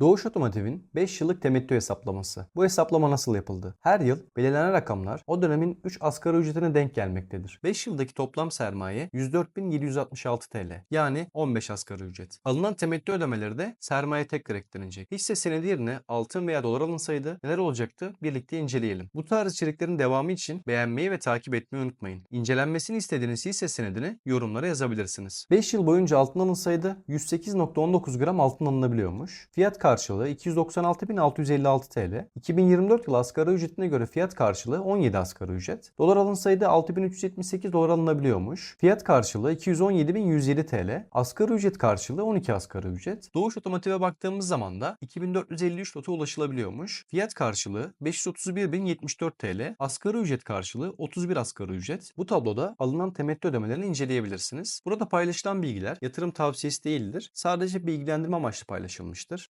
Doğuş Otomotiv'in 5 yıllık temettü hesaplaması. Bu hesaplama nasıl yapıldı? Her yıl belirlenen rakamlar o dönemin 3 asgari ücretine denk gelmektedir. 5 yıldaki toplam sermaye 104.766 TL. Yani 15 asgari ücret. Alınan temettü ödemeleri de sermaye tekrar eklenecek. Hisse senedi yerine altın veya dolar alınsaydı neler olacaktı? Birlikte inceleyelim. Bu tarz içeriklerin devamı için beğenmeyi ve takip etmeyi unutmayın. İncelenmesini istediğiniz hisse senedini yorumlara yazabilirsiniz. 5 yıl boyunca altın alınsaydı 108.19 gram altın alınabiliyormuş. Fiyat karşılığı 296.656 TL. 2024 yılı asgari ücretine göre fiyat karşılığı 17 asgari ücret. Dolar alınsaydı 6378 dolar alınabiliyormuş. Fiyat karşılığı 217.107 TL. Asgari ücret karşılığı 12 asgari ücret. Doğuş Otomotiv'e baktığımız zaman da 2453 lota ulaşılabiliyormuş. Fiyat karşılığı 531.074 TL. Asgari ücret karşılığı 31 asgari ücret. Bu tabloda alınan temettü ödemelerini inceleyebilirsiniz. Burada paylaşılan bilgiler yatırım tavsiyesi değildir. Sadece bilgilendirme amaçlı paylaşılmıştır.